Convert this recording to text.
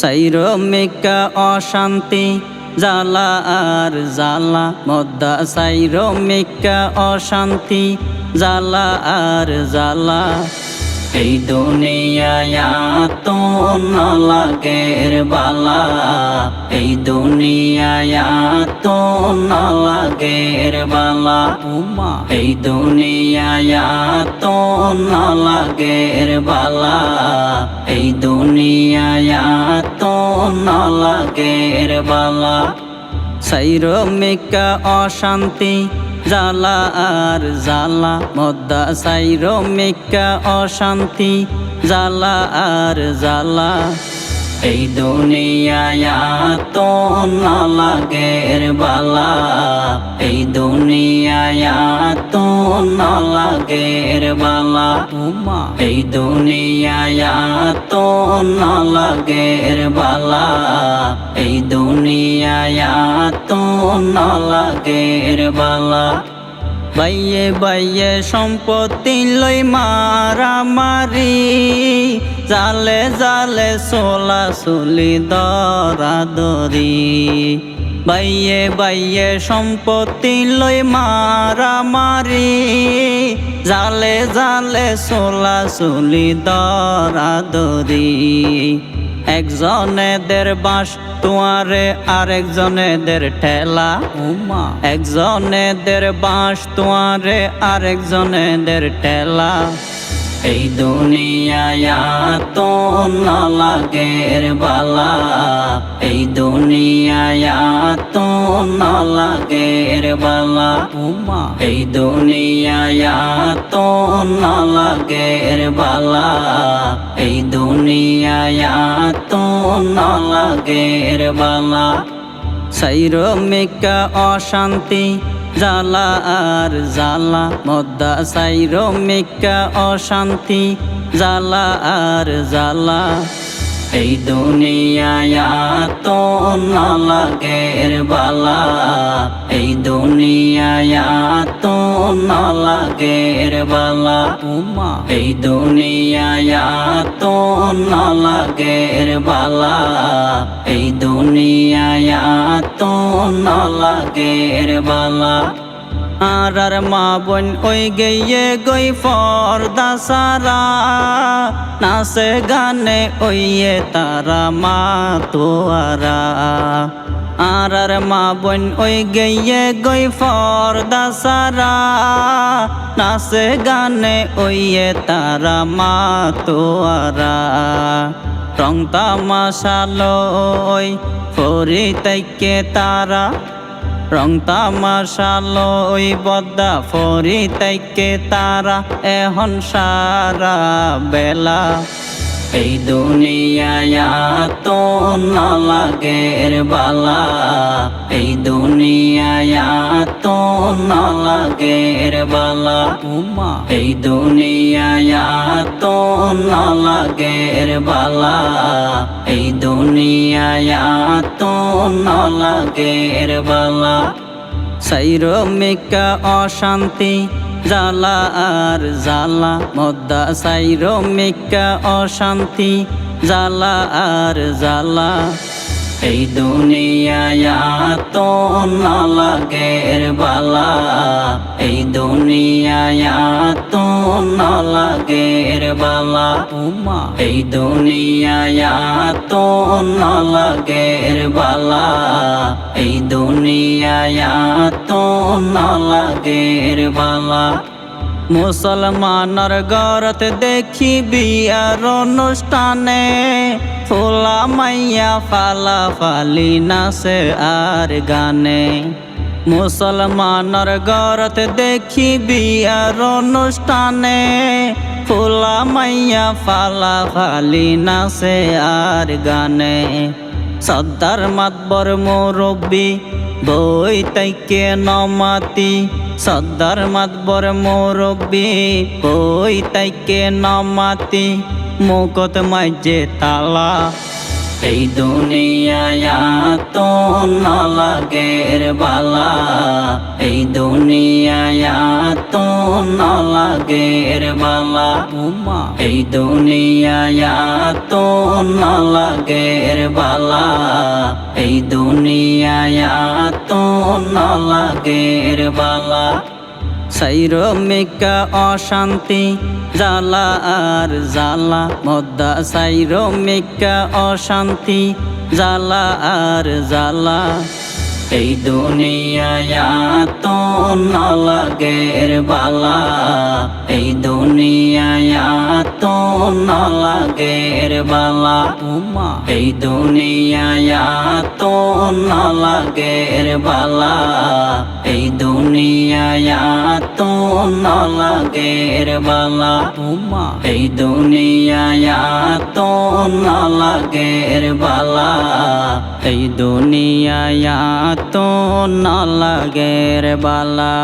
সাইরমিকা অশান্তি জালা আর জালা মদ্দা সাইরমিকা অশান্তি জালা আর জালা এই দুনিয়ায় তো না বালা। এই দুনিয়ায় তো না লাগের বালা। এই দুনিয়ায় তো নালাগের বালা। এই দুনিয়ায় তো না লাগের বালা। সাইরমিকা অশান্তি জালা আর জালা মদ্দা সাইরো সাইরমিকা অশান্তি। জালা আর জালা এই দুনিয়ায় তো না লাগের বালা। এই দুনিয়ায় তো না লাগের বালা। এই দুনিয়ায় তো না লাগের বালা। এই দুনিয়ায় তো না লাগের বালা। বাইয়ে বাইয়ে সম্পত্তি লই মারামারি। জালে জালে সোলা সুলি দরা দরি। বাইয়ে বাইয়ে সম্পত্তি লই মারামারি জালে জালে সোলা সুলি দরা দরি। একজনেদের বাঁশ তোমারে আরেকজনেদের ঠেলা। উমা। একজনেদের বাঁশ তোমারে আরেকজনেদের ঠেলা। এই দুনিয়ায় তো না লাগের বালা। এই দুনিয়ায় তো না লাগের বালা। এই দুনিয়ায় তো না লাগের বালা। এই দুনিয়ায় তো না লাগের বালা। সাইরমিকা অশান্তি জালা আর জালা মদ্দা সাইরো মিকা অশান্তি। জালা আর জালা এই দুনিয়ায় তো না লাগের বালা। এই দুনিয়ায় তো না লাগের বালা। উমা এই দুনিয়ায় তো না লাগের বালা। এই দুনিয়ায় তো না লাগের বালা। আর মা বোন ওই গইয়ে গই ফর্দা সারা নাচে গানে ওইয়ে তারা মা তোয়ারা। আর আর মা বোন ওই গইয়ে গই ফর্দা সারা নাচে গানে ওইয়ে তারা মা তোয়ারা। রং তামাশালো ওই ফরি তাইকে তারা। রং তামাশালো ওই বদ্দা ফরি তাইকে তারা এহন সারা বেলা। এই দুনিয়ায় তো না লাগের বালা। এই দুনিয়ায় তো না লাগের বালা। এই দুনিয়ায় তো না লাগের বালা। এই দুনিয়ায় তো না লাগের বালা। সাইরমিকা অশান্তি জালা আর জালা মদ্দা সাইরমিকা অশান্তি। জালা আর জালা এই দুনিয়ায় তো না লাগের বালা। এই দুনিয়ায় তো না লাগের বালা। উমা এই দুনিয়ায় তো না লাগের বালা। এই দুনিয়ায় তো না লাগের বালা। মুসলমানর গরত দেখি বিয়ার অনুষ্ঠানে। ফোলা মাইয়া ফালা ফালি নাচে আর গানে। মুসলমানর গরত দেখি বিয়ার অনুষ্ঠানে। ফোলা মাইয়া ফালা ফালি নাচে আর গানে। সর্দার মাতবর মোরব্বি, বই তাইকে নমাতি। সদ্দার মাতবর মোরব্বি, বই তাইকে নমাতি। মুকত মাইজে তালা। এই দুনিয়া তো না লাগের বালা এই দুনিয়ায় তো না লাগের বালা এই দুনিয়ায় তো না লাগের বালা এই দুনিয়ায় তো না লাগের বালা সাইরমিকা অশান্তি জালা আর জালা মদ্দা সাইরমিকা অশান্তি জালা আর জালা এই দুনিয়ায় তো না লাগের বালা। এই দুনিয়ায় তো না বালা। উমা এই দুনিয়ায় তো না লাগের বালা। এই দুনিয়ায় তো না লাগের বালা এই দুনিয়ায় তো না লাগের বালা। এই দুনিয়ায় তো না লাগের বালা।